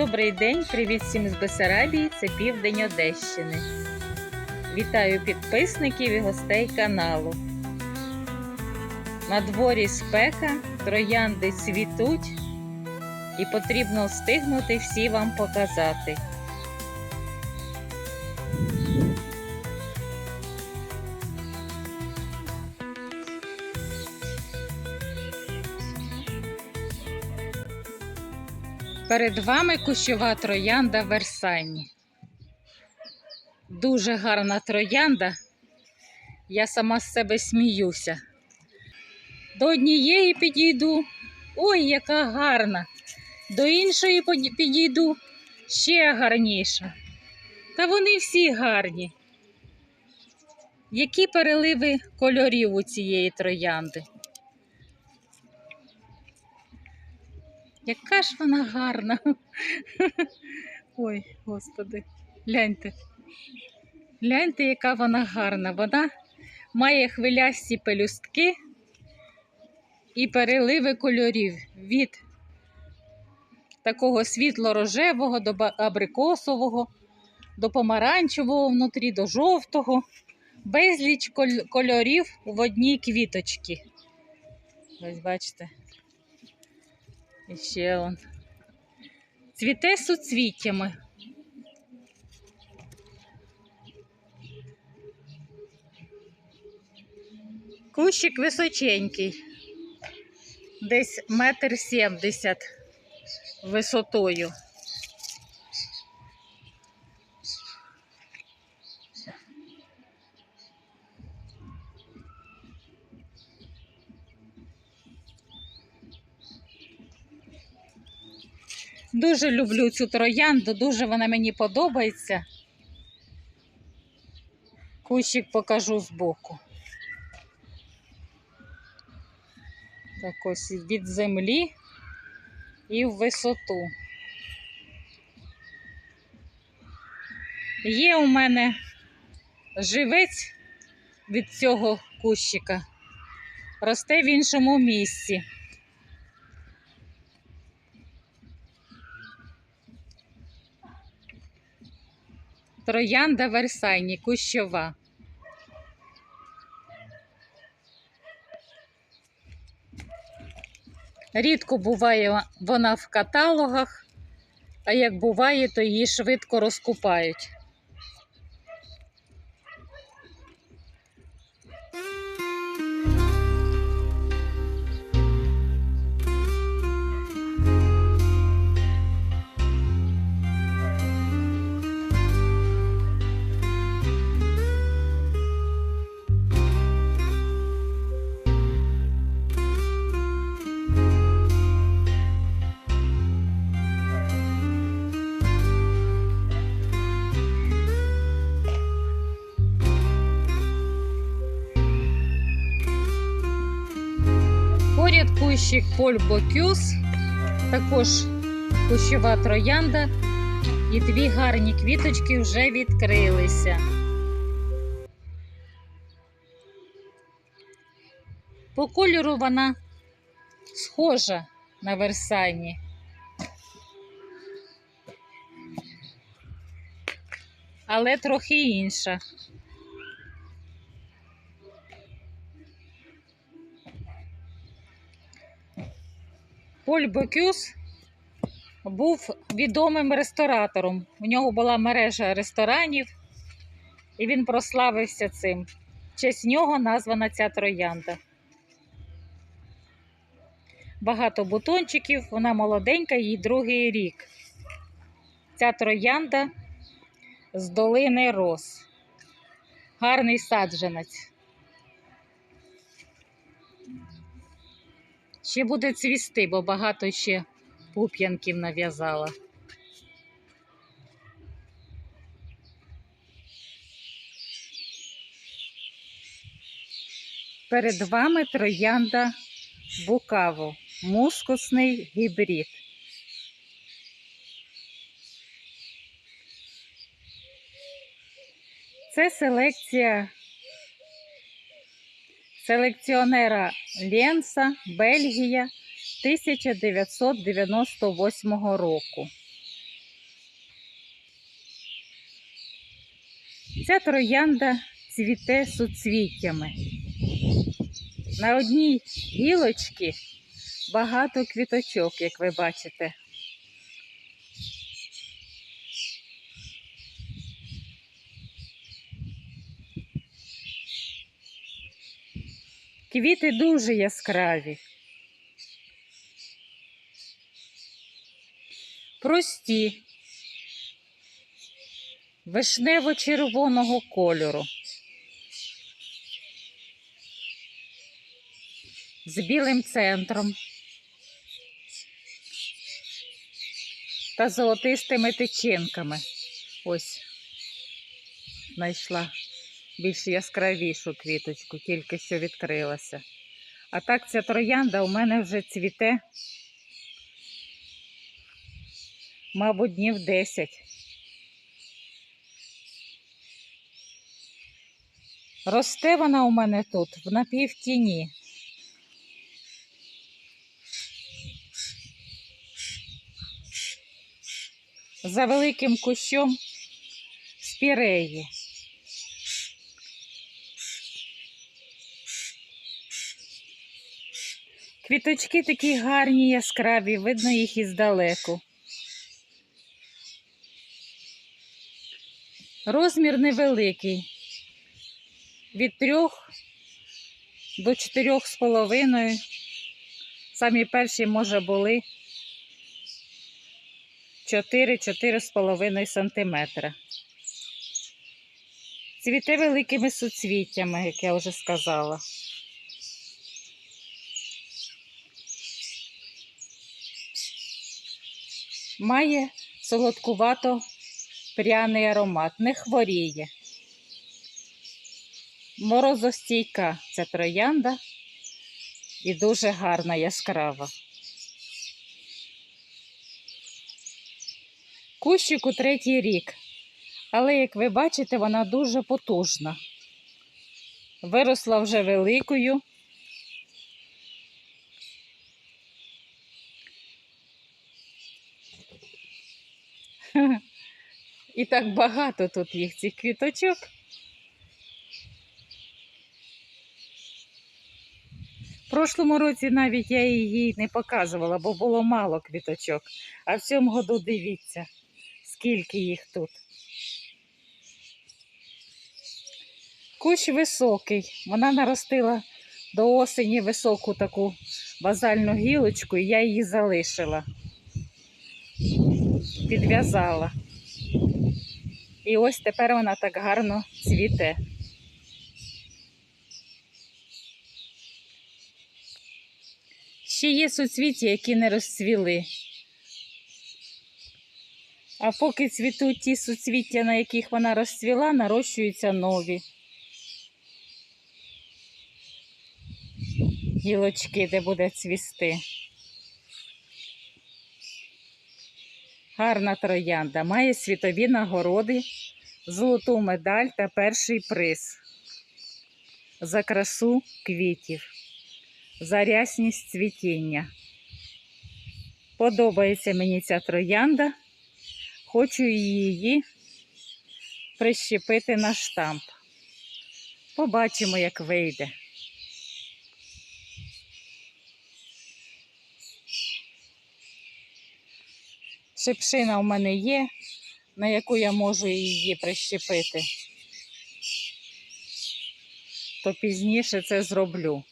Добрий день, привіт всім з Бесарабії, це південь Одещини. Вітаю підписників і гостей каналу. На дворі спека, троянди цвітуть, і потрібно встигнути всі вам показати. Перед вами кущова троянда Версайні. Дуже гарна троянда. Я сама з себе сміюся. До однієї підійду. Ой, яка гарна. До іншої підійду ще гарніша. Та вони всі гарні. Які переливи кольорів у цієї троянди? Яка ж вона гарна. Ой, господи, гляньте. Гляньте, яка вона гарна. Вона має хвилясті пелюстки і переливи кольорів від такого світло-рожевого до абрикосового, до помаранчевого внутрі, до жовтого. Безліч кольорів в одній квіточці. Ось бачите. І ще он. Цвіте суцвіттями. Кущик височенький, десь метр сімдесят висотою. Дуже люблю цю троянду, дуже вона мені подобається. Кущик покажу збоку. Так ось від землі і в висоту. Є у мене живець від цього кущика. Росте в іншому місці. Троянда Версайні, кущова. Рідко буває вона в каталогах, а як буває, то її швидко розкупають. Кущик Поль Бокюс, також кущова троянда, і дві гарні квіточки вже відкрилися. По кольору вона схожа на Версайні. Але трохи інша. Поль Бокюс був відомим ресторатором. У нього була мережа ресторанів, і він прославився цим. В честь нього названа ця троянда. Багато бутончиків, вона молоденька, їй другий рік. Ця троянда з долини Рос. Гарний саджанець. Ще буде цвісти, бо багато ще пуп'янків нав'язала. Перед вами троянда Букаво, мускусний гібрид. Це селекція селекціонера Ленса, Бельгія 1998 року. Ця троянда цвіте суцвіттями. На одній гілочці багато квіточок, як ви бачите. Квіти дуже яскраві. Прості, вишнево-червоного кольору. З білим центром та золотистими тичинками. Ось знайшла більш яскравішу квіточку, тільки що відкрилася. А так ця троянда у мене вже цвіте, мабуть, днів 10. Росте вона у мене тут в напівтіні. За великим кущом спіреї. Квіточки такі гарні, яскраві, видно їх іздалеку. Розмір невеликий. Від трьох до чотирьох з половиною. Самі перші, може, були 4-4 з половиною сантиметра. Цвіте великими суцвіттями, як я вже сказала. Має солодкувато пряний аромат, не хворіє. Морозостійка ця троянда і дуже гарна, яскрава. Кущику третій рік, але, як ви бачите, вона дуже потужна. Виросла вже великою. І так багато тут їх цих квіточок. В прошлому році навіть я її не показувала, бо було мало квіточок. А в цьому году дивіться, скільки їх тут. Кущ високий. Вона наростила до осені високу таку базальну гілочку, і я її залишила. Підв'язала. І ось тепер вона так гарно цвіте. Ще є суцвіття, які не розцвіли. А поки цвітуть ті суцвіття, на яких вона розцвіла, нарощуються нові. Гілочки, де буде цвісти. Гарна троянда. Має світові нагороди, золоту медаль та перший приз за красу квітів, за рясність цвітіння. Подобається мені ця троянда. Хочу її прищепити на штамп. Побачимо, як вийде. Шипшина у мене є, на яку я можу її прищепити. То пізніше це зроблю.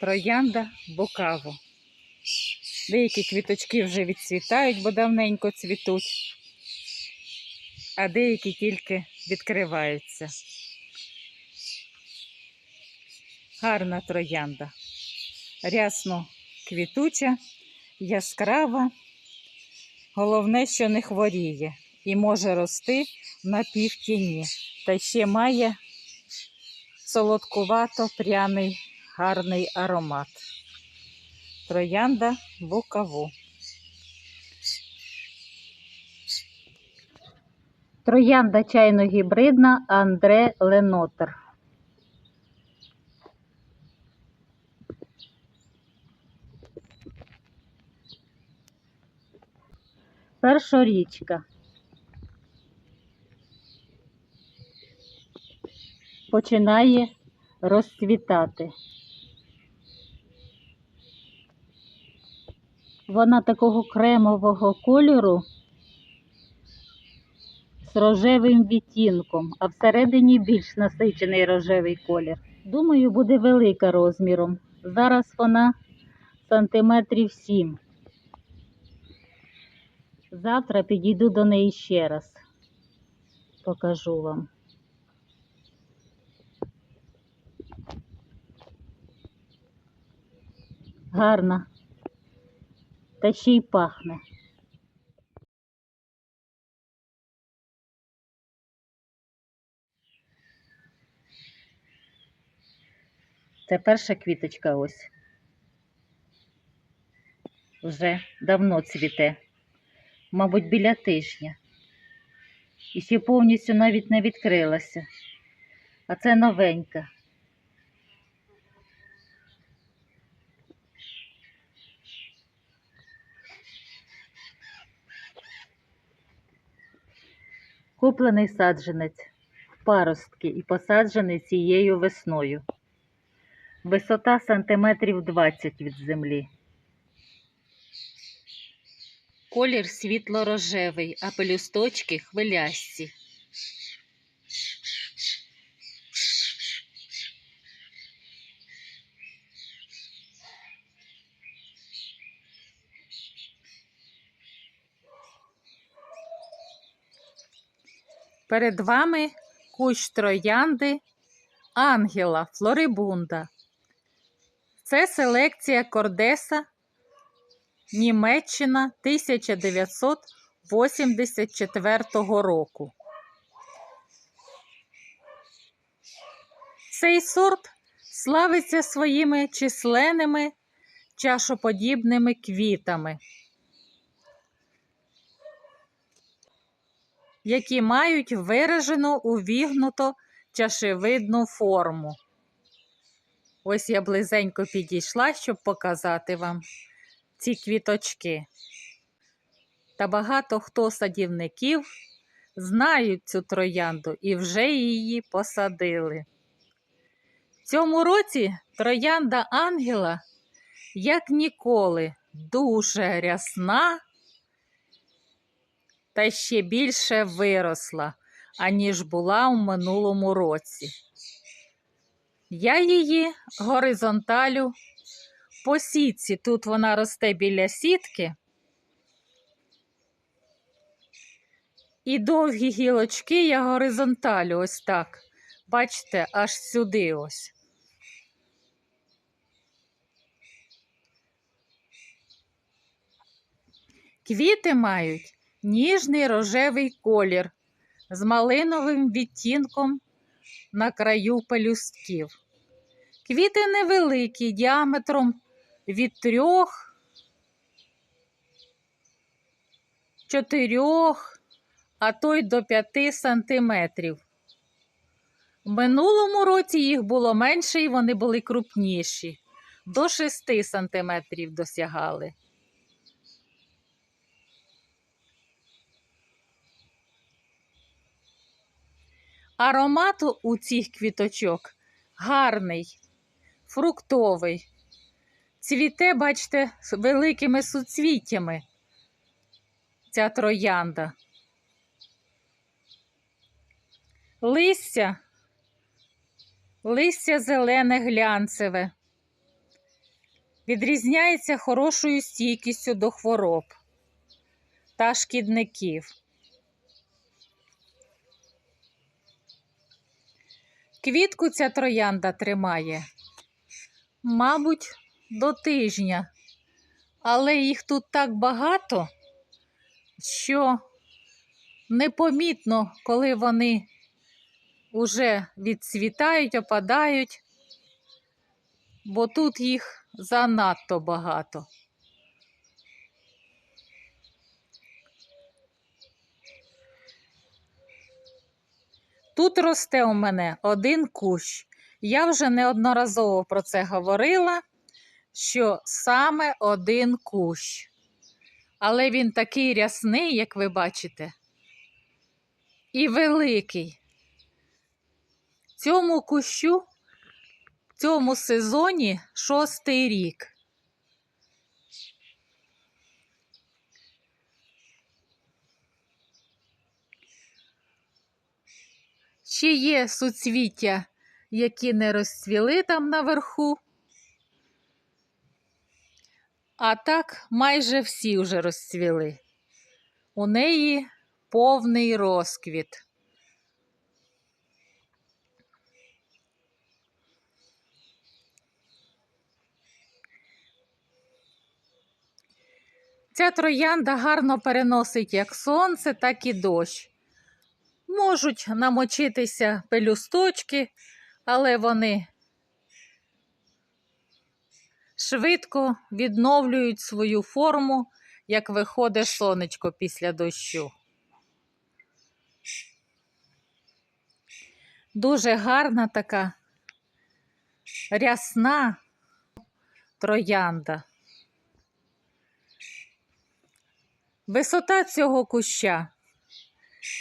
Троянда бокаво. Деякі квіточки вже відцвітають, бо давненько цвітуть, а деякі тільки відкриваються. Гарна троянда. Рясно квітуча, яскрава. Головне, що не хворіє і може рости на півтіні. Та ще має солодкувато пряний гарний аромат. Троянда букаву. Троянда чайно-гібридна Андре Ленотер. першорічка. Починає розцвітати. Вона такого кремового кольору з рожевим відтінком, а всередині більш насичений рожевий колір. Думаю, буде велика розміром. Зараз вона сантиметрів 7. Завтра підійду до неї ще раз. Покажу вам. Гарна. Та ще й пахне. Це перша квіточка ось. Вже давно цвіте, мабуть, біля тижня. І ще повністю навіть не відкрилася. А це новенька. Куплений саджанець в паростки і посаджений цією весною. Висота сантиметрів 20 від землі. Колір світло-рожевий, а пелюсточки хвилясті. Перед вами кущ троянди Ангела Флорибунда. Це селекція Кордеса Німеччина 1984 року. Цей сорт славиться своїми численними чашоподібними квітами, які мають виражену увігнуто чашевидну форму. Ось я близенько підійшла, щоб показати вам ці квіточки. Та багато хто садівників знають цю троянду і вже її посадили. В цьому році троянда Ангела, як ніколи, дуже рясна та ще більше виросла, аніж була у минулому році. Я її горизонталю по сітці. Тут вона росте біля сітки. І довгі гілочки я горизонталю ось так. Бачите, аж сюди ось. Квіти мають ніжний рожевий колір з малиновим відтінком на краю пелюстків. Квіти невеликі, діаметром від трьох, чотирьох, а то й до п'яти сантиметрів. В минулому році їх було менше і вони були крупніші. До 6 сантиметрів досягали. Аромат у цих квіточок гарний, фруктовий. Цвіте, бачите, великими суцвіттями ця троянда. Листя, листя зелене глянцеве. Відрізняється хорошою стійкістю до хвороб та шкідників. Квітку ця троянда тримає, мабуть, до тижня, але їх тут так багато, що непомітно, коли вони уже відцвітають, опадають, бо тут їх занадто багато. Тут росте у мене один кущ. Я вже неодноразово про це говорила, що саме один кущ. Але він такий рясний, як ви бачите, і великий. Цьому кущу в цьому сезоні шостий рік. Ще є суцвіття, які не розцвіли там наверху. А так майже всі вже розцвіли. У неї повний розквіт. Ця троянда гарно переносить як сонце, так і дощ. Можуть намочитися пелюсточки, але вони швидко відновлюють свою форму, як виходить сонечко після дощу. Дуже гарна така рясна троянда. Висота цього куща.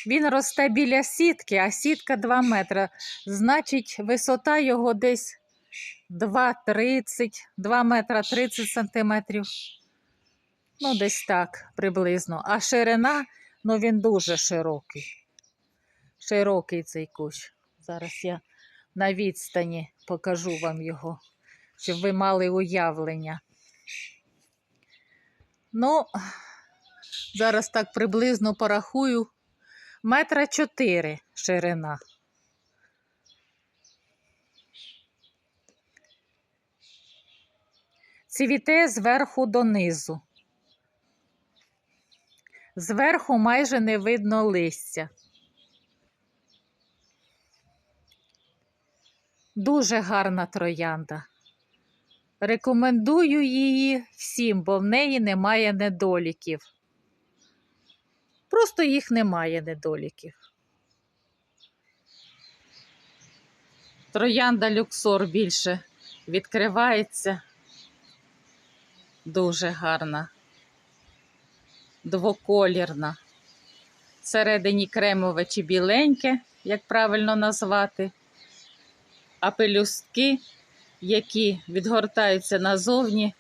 Він росте біля сітки, а сітка 2 метри. Значить, висота його десь 2,30, 2 метра 30 сантиметрів. Ну, десь так приблизно. А ширина, ну він дуже широкий. Широкий цей кущ. Зараз я на відстані покажу вам його, щоб ви мали уявлення. Ну, зараз так приблизно порахую. Метра чотири ширина. Цвіте зверху донизу. Зверху майже не видно листя. Дуже гарна троянда. Рекомендую її всім, бо в неї немає недоліків. Просто їх немає недоліків. Троянда люксор більше відкривається. Дуже гарна, двоколірна. Всередині кремове чи біленьке, як правильно назвати, а пелюстки, які відгортаються назовні,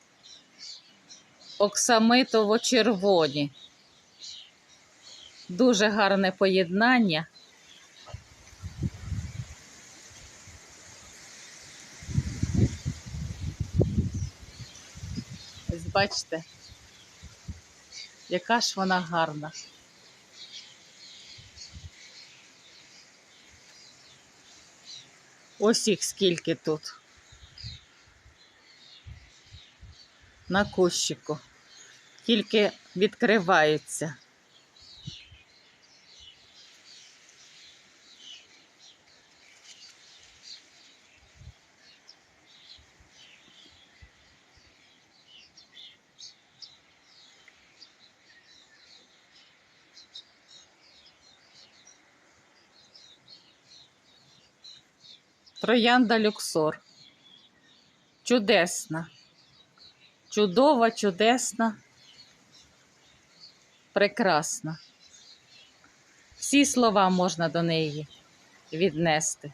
оксамитово-червоні. Дуже гарне поєднання. Ось бачите, яка ж вона гарна. Ось їх скільки тут. На кущику. Тільки відкриваються. Троянда люксор. Чудесна. Чудова, чудесна, прекрасна. Всі слова можна до неї віднести.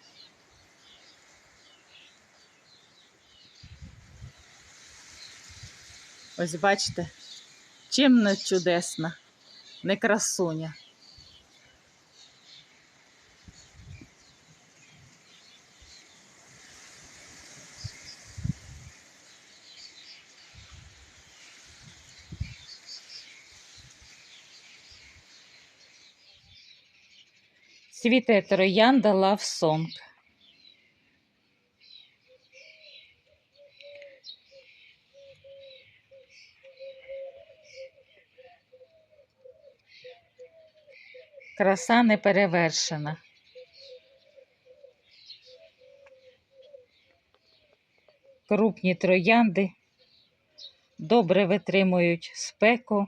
Ось бачите, чим не чудесна, не красуня. Цвіте троянда Love Song. Краса неперевершена. Крупні троянди добре витримують спеку,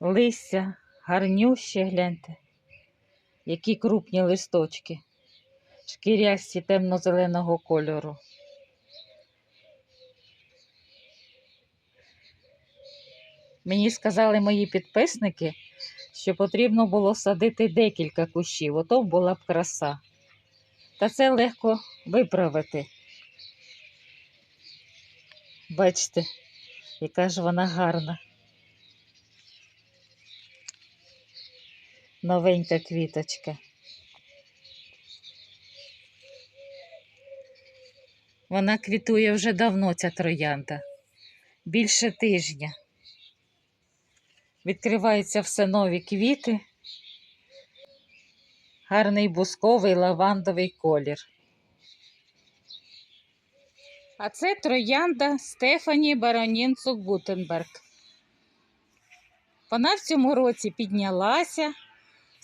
листя, гарнющі, гляньте, які крупні листочки, шкірясті темно-зеленого кольору. Мені сказали мої підписники, що потрібно було садити декілька кущів, ото була б краса. Та це легко виправити. Бачите, яка ж вона гарна. Новенька квіточка. Вона квітує вже давно, ця троянда. Більше тижня. Відкриваються все нові квіти. Гарний бусковий лавандовий колір. А це троянда Стефані Баронінцук Гутенберг. Вона в цьому році піднялася,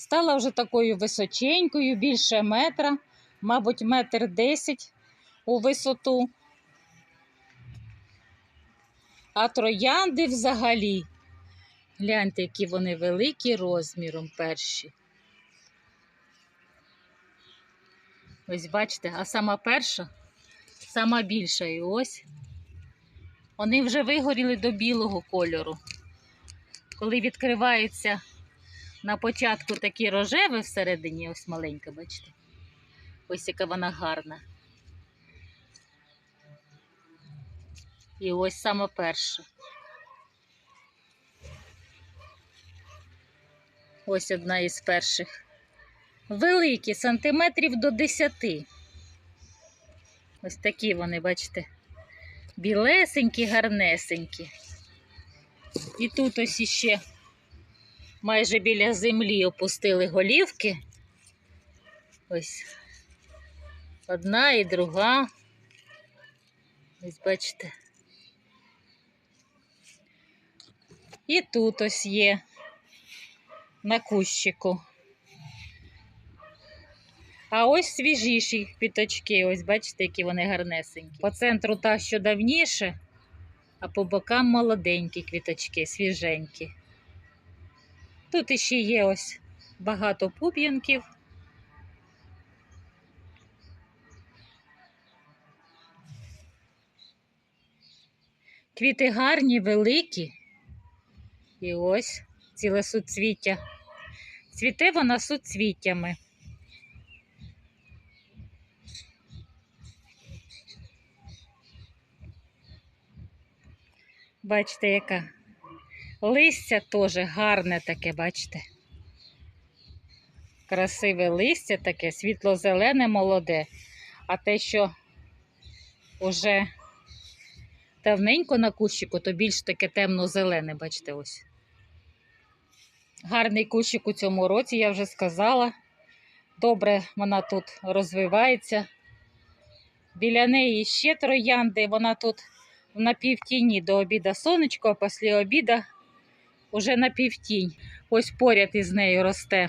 стала вже такою височенькою, більше метра, мабуть, метр десять у висоту. А троянди взагалі. Гляньте, які вони великі розміром перші. Ось бачите, а сама перша, сама більша і ось. Вони вже вигоріли до білого кольору. Коли відкривається на початку такі рожеві всередині, ось маленька, бачите? Ось яка вона гарна. І ось саме перша. Ось одна із перших. Великі, сантиметрів до 10. Ось такі вони, бачите, білесенькі, гарнесенькі. І тут ось іще майже біля землі опустили голівки. Ось одна і друга. Ось бачите. І тут ось є на кущику. А ось свіжіші квіточки, ось бачите, які вони гарнесенькі. По центру та, що давніше, а по бокам молоденькі квіточки, свіженькі. Тут іще є ось багато пуп'янків. Квіти гарні, великі. І ось ціле суцвіття. Цвіте вона суцвіттями. Бачите, яка листя теж гарне таке, бачите. Красиве листя таке, світло-зелене, молоде. А те, що уже давненько на кущику, то більш таке темно-зелене, бачите, ось. Гарний кущик у цьому році, я вже сказала. Добре вона тут розвивається. Біля неї ще троянди, вона тут на півтіні до обіда сонечко, а після обіда вже на півтінь. Ось поряд із нею росте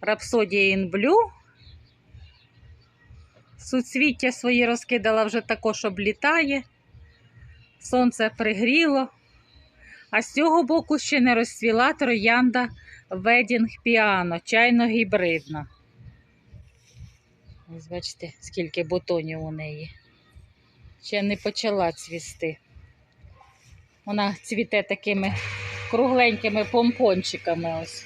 Рапсодія Blue. Суцвіття свої розкидала вже також облітає. Сонце пригріло. А з цього боку ще не розцвіла троянда Wedding Piano, чайно-гібридна. Ось бачите, скільки бутонів у неї. Ще не почала цвісти. Вона цвіте такими кругленькими помпончиками ось.